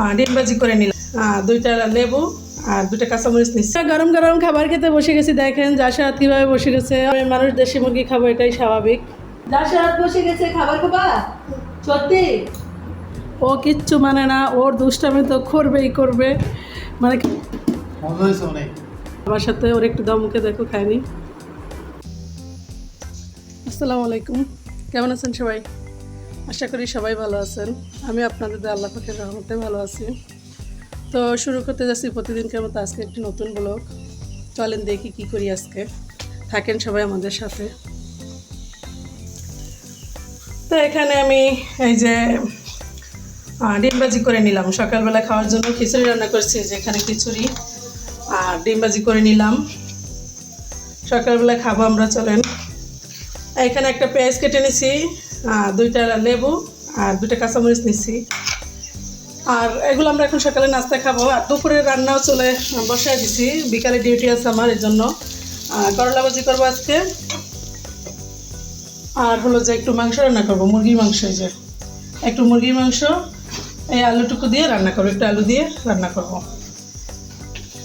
আহ, ডিম ভাজি করে নিলাম। দুইটা লেবু আর দুটা কাঁচামরিচ নিচ্ছি গরম গরম খাবার খেতে বসে গেছি দেখেন যার কীভাবে বসে গেছে। মানুষ দেশি মুরগি খাব এটাই স্বাভাবিক। যার বসে গেছে খাবার খাবা? সত্যি? ও কিচ্ছু মানে না ওর দুষ্টামি তো করবেই করবে। মানে আমার সাথে ওর একটু দমকে দেখো খায়নি। আসসালামু আলাইকুম। কেমন আছেন সবাই? আশা করি সবাই ভালো আছেন। আমি আপনাদের আল্লাহ পাখের রহমতে ভালো আছি। তো শুরু করতে যাচ্ছি প্রতিদিনকার মতো আজকে একটি নতুন ব্লগ। চলেন দেখি কি করি আজকে। থাকেন সবাই আমাদের সাথে। তো এখানে আমি এই যে আহ, ডিম ভাজি করে নিলাম। সকালবেলা খাওয়ার জন্য খিচুড়ি রান্না করছি যেখানে খিচুড়ি আর ডিম ভাজি করে নিলাম। সকালবেলা খাব আমরা চলেন। এখানে একটা পেঁয়াজ কেটে নিছি। দুইটা লেবু আর দুইটা কাঁচামরিচ নিছি। আর এগুলো আমরা এখন সকালে নাস্তা খাব। আর দুপুরের রান্নাও চলে বসায় দিছি। বিকালে ডিউটি আছে আমার এর জন্য। করলা ভাজি করব আজকে। আর হলো যে একটু মাংস রান্না করব, মুরগির মাংস যে। একটু মুরগির মাংস, এই আলুটুকু দিয়ে রান্না করব, একটু আলু দিয়ে রান্না করব।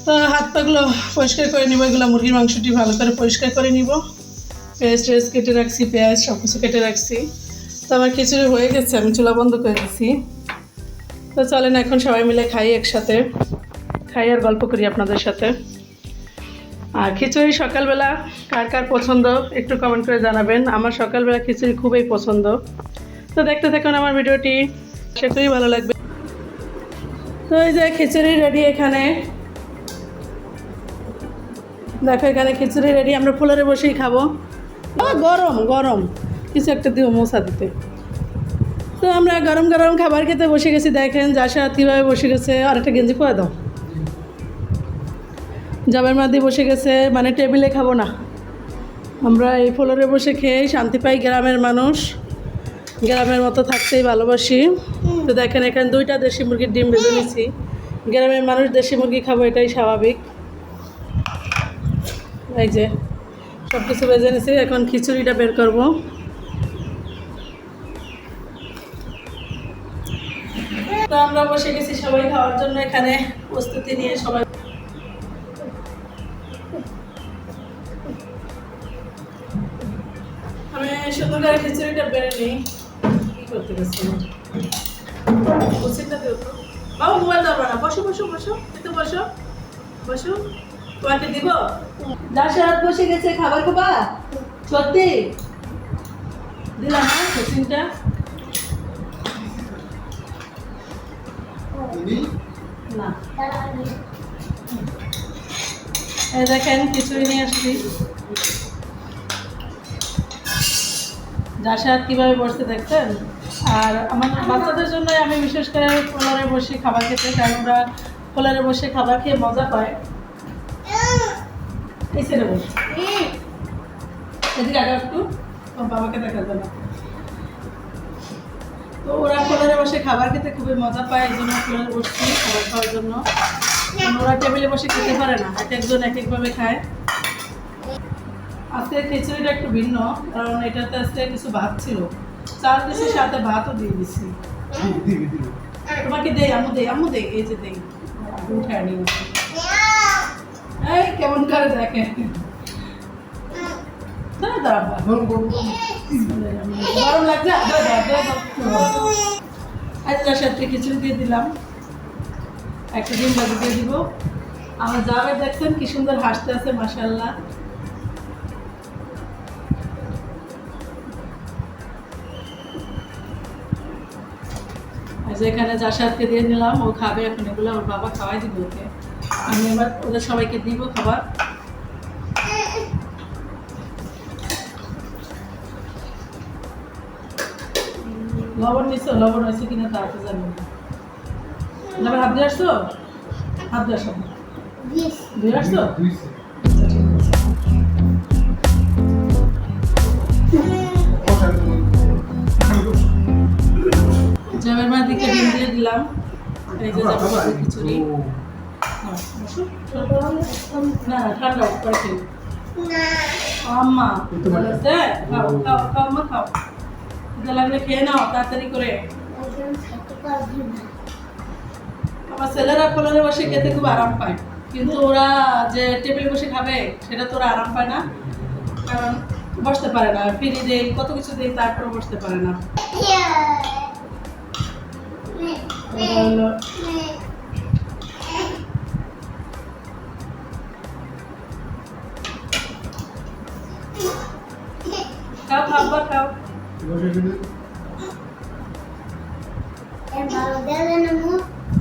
তো হাত পাগুলো পরিষ্কার করে নিব, এগুলো মুরগির মাংসটি ভালো করে পরিষ্কার করে নিব। পেঁয়াজ টেয়াজ কেটে রাখছি, পেঁয়াজ সব কিছু কেটে রাখছি। তো আমার খিচুড়ি হয়ে গেছে, আমি চুলা বন্ধ করে দিছি। তো চলেন এখন সবাই মিলে খাই একসাথে। খাই আর গল্প করি আপনাদের সাথে। আর খিচুড়ি সকালবেলা কার কার পছন্দ, একটু কমেন্ট করে জানাবেন। আমার সকালবেলা খিচুড়ি খুবই পছন্দ। তো দেখতে থাকুন আমার ভিডিওটি। সে খুবই ভালো লাগবে। তো এই যে খিচুড়ি রেডি এখানে। দেখো এখানে খিচুড়ি রেডি আমরা ফুলারে বসেই খাব। গরম গরম। কিছু একটা দিও মশা দিতে। তো আমরা গরম গরম খাবার খেতে বসে গেছি, দেখেন সাথে কীভাবে বসে গেছে, আর একটা গেঞ্জি করে দাও। জাবের মাদি বসে গেছে মানে টেবিলে খাব না। আমরা এই ফ্লোরে বসে খেয়ে শান্তি পাই গ্রামের মানুষ। গ্রামের মতো থাকতেই ভালোবাসি। তো দেখেন এখানে দুইটা দেশি মুরগির ডিম বেঁধে নিছি গ্রামের মানুষ দেশি মুরগি খাব, এটাই স্বাভাবিক। এই যে সব কিছু বেজে নিছি এখন খিচুড়িটা বের করব। আমরা বসে গেছি সবাই খাওয়ার জন্য এখানে প্রস্তুতি নিয়ে সবাই। আমি করে খিচুড়িটা বেড়ে নিই। কি করতে গেছি? বাবু, মোবাইল না। বসো বসো বসো। একটু বসো। বসো। তোমাকে দিব? যার সাথে বসে গেছে, খাবার খাবা? সত্যি? দিলাম না কোচিংটা না। দেখেন খিচুড়ি নিয়ে আসছি। যার সাথে কীভাবে বসতে দেখতেন আর আমার বাচ্চাদের জন্য আমি বিশেষ করে পোলারে বসে খাবার খেতে কারণ ওরা পোলারে বসে খাবার খেয়ে মজা পায়। এই ছেলে বস। এদিকে আগে একটু। ওর বাবাকে দেখাতে না তো ওরা পোলারে বসে খাবার খেতে খুবই মজা পায়, এই জন্য পোলারে বসছি খাবার খাওয়ার জন্য। ওরা টেবিলে বসে খেতে পারে না, এক একজন এক একভাবে খায়। আজকে খিচুড়িটা একটু ভিন্ন, কারণ এটাতে আজকে কিছু ভাত ছিল। চাল দিছি, সাথে ভাতও দিয়ে দিছি। তোমাকে দেই আমু দেই আমু দেই, এই যে দেই। উঠায় নিয়ে এই কেমন করে দেখে দাঁড়া দাঁড়া। গরম লাগছে। আচ্ছা সাথে খিচুড়ি দিয়ে দিলাম। একটা দিয়ে দিব। আমার দেখছেন, কি সুন্দর হাসতে আছে মাসাল্লাহ আচ্ছা এখানে জাসাদকে দিয়ে নিলাম। ও খাবে এখন, এগুলো ওর বাবা খাওয়াই দিবে ওকে। আমি এবার ওদের সবাইকে দিব খাবার। লবণ নিছো লবণ আছে কিনা তা তো জানি। না লবণ হাত দিয়ে আসছো? হাত দিয়ে আসো। দিয়ে আসছো। জামের মা দিকে ডিম দিয়ে দিলাম। এই যে জামের খিচুড়ি। না, ঠান্ডা পরে খেয়ে আম্মা খাও খাও খাও খাও। খিদে লাগলে খেয়ে নাও তাড়াতাড়ি করে। আমার ছেলেরা কোলারে বসে খেতে খুব আরাম পায়। কিন্তু ওরা যে টেবিলে বসে খাবে সেটা তো ওরা আরাম পায় না। কারণ বসতে পারে না ফিরি দেই কত কিছু দেই তারপরে বসতে পারে না।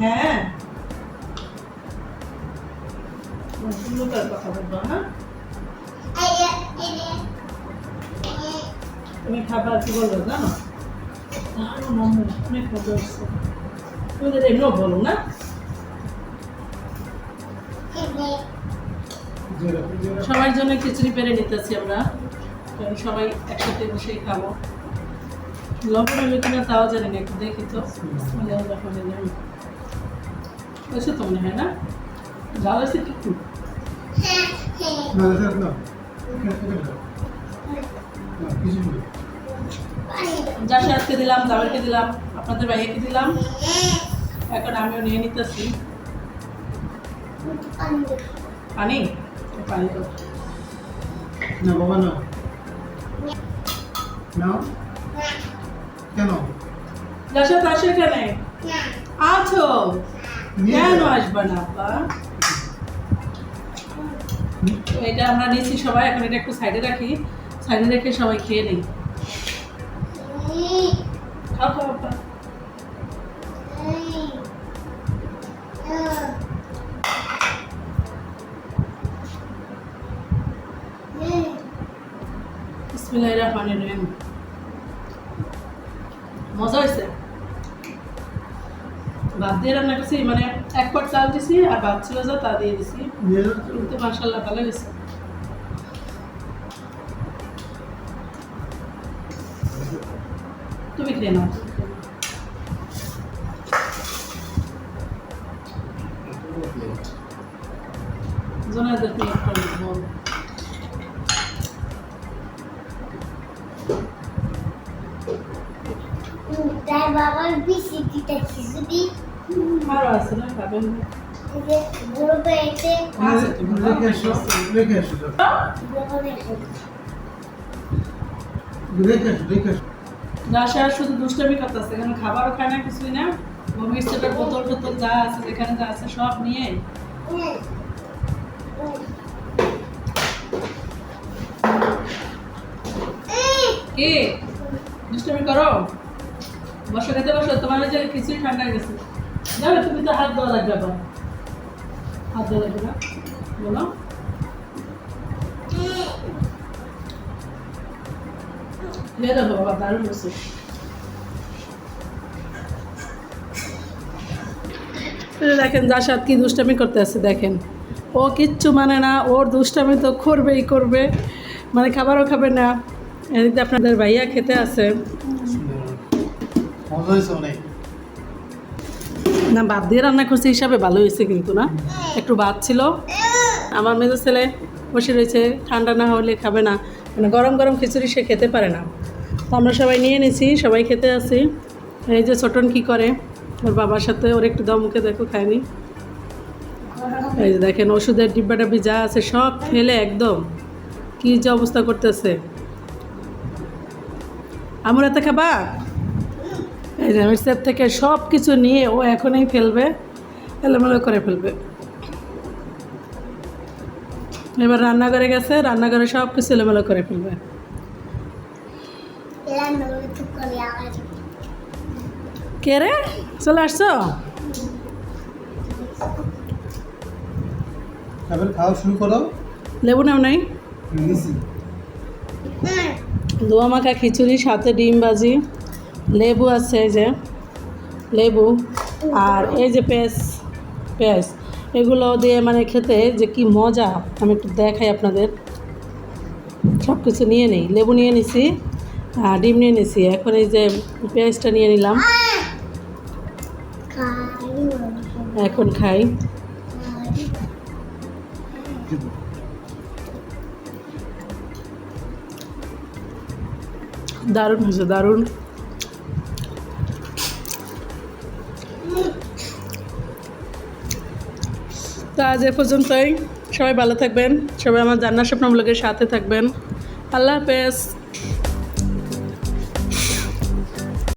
হ্যাঁ। তুমি খাবার কি জানো? অনেক তোমাদের এমনিও বলো, না? সবার জন্য খিচুড়ি পেরে নিতেছি আমরা। সবাই একসাথে বসেই খাব। লবণ হলো কিনা তাও জানি না একটু দেখি তো। হয়েছে তো মনে হয় না? ঝাল আছে একটু না কিছু নেই জাসাদকে দিলাম দাবারকে দিলাম আপনাদের ভাইয়াকে দিলাম। এখন আমিও নিয়ে নিতেছি। পানি? পানি তো না বাবা না। না? কেন? জাসাদ আসো এখানে? আছো? কেন। আসবা না আপা এটা আমরা নিয়েছি সবাই এখন এটা একটু সাইডে রাখি। সাইডে রেখে সবাই খেয়ে নিই। খাও খাও আপা বিসমিল্লাহির রহমানির রহিম। মানে এক পট চাল দিছি আর ভাত ছিল যা তা দিয়ে দিছি। তো। কিন্তু মাসাল্লাহ ভালো গেছে তুমি খেয়ে নাও। জোনাদের তুমি একটা বল খিচুড়ি খাবারও খায় না, কিছুই না। মমির সেটার বোতল টোতল যা আছে, যেখানে যা আছে সব নিয়ে। কি? দুষ্টামি করো? বসো খেতে বসো, তোমার যে কিছুই ঠান্ডা গেছে। যাবে তুমি তো হাত দেওয়া লাগবে আবার। হাত দেওয়া লাগবে না? বলো। বাবা দারুণ দেখেন যার সাথে কি দুষ্টামি করতে আছে দেখেন। ও কিচ্ছু মানে না ওর দুষ্টামি তো করবেই করবে। মানে খাবারও খাবে না। এদিকে আপনাদের ভাইয়া খেতে আছে। মজা হয়েছে অনেক। না ভাত দিয়ে রান্না করছে হিসাবে ভালো হয়েছে কিন্তু না। একটু ভাত ছিল। আমার মেজো ছেলে বসে রয়েছে, ঠান্ডা না হলে খাবে না। মানে গরম গরম খিচুড়ি সে খেতে পারে না। তো আমরা সবাই নিয়ে নিছি সবাই খেতে আছি। এই যে ছোটন কি করে, ওর বাবার সাথে, ওর একটু দাও মুখে দেখো, খায়নি। এই যে দেখেন, ওষুধের ডিব্বা ডাব্বি যা আছে, সব ফেলে একদম। কি যে অবস্থা করতেছে। আমার এতে খাবা? এই যে থেকে সব কিছু নিয়ে ও এখনই ফেলবে এলোমেলো করে ফেলবে। এবার রান্নাঘরে গেছে রান্নাঘরে সব কিছু এলোমেলো করে ফেলবে। কে রে? চলে আসছো? খাওয়া শুরু করো। লেবু নাও নাই? দোয়া মাখা খিচুড়ি সাথে ডিম ভাজি। লেবু আছে এই যে, লেবু আর এই যে পেঁয়াজ পেঁয়াজ, এগুলো দিয়ে মানে খেতে যে কি মজা। আমি একটু দেখাই আপনাদের। সব কিছু নিয়ে নিই, লেবু নিয়ে নিছি আর ডিম নিয়ে নিছি। এখন এই যে পেঁয়াজটা নিয়ে নিলাম। এখন খাই। দারুণ হয়েছে, দারুণ। তো আজ এ পর্যন্তই। সবাই ভালো থাকবেন। সবাই আমার জান্নার স্বপ্ন ব্লগের সাথে থাকবেন। আল্লাহ হাফেজ।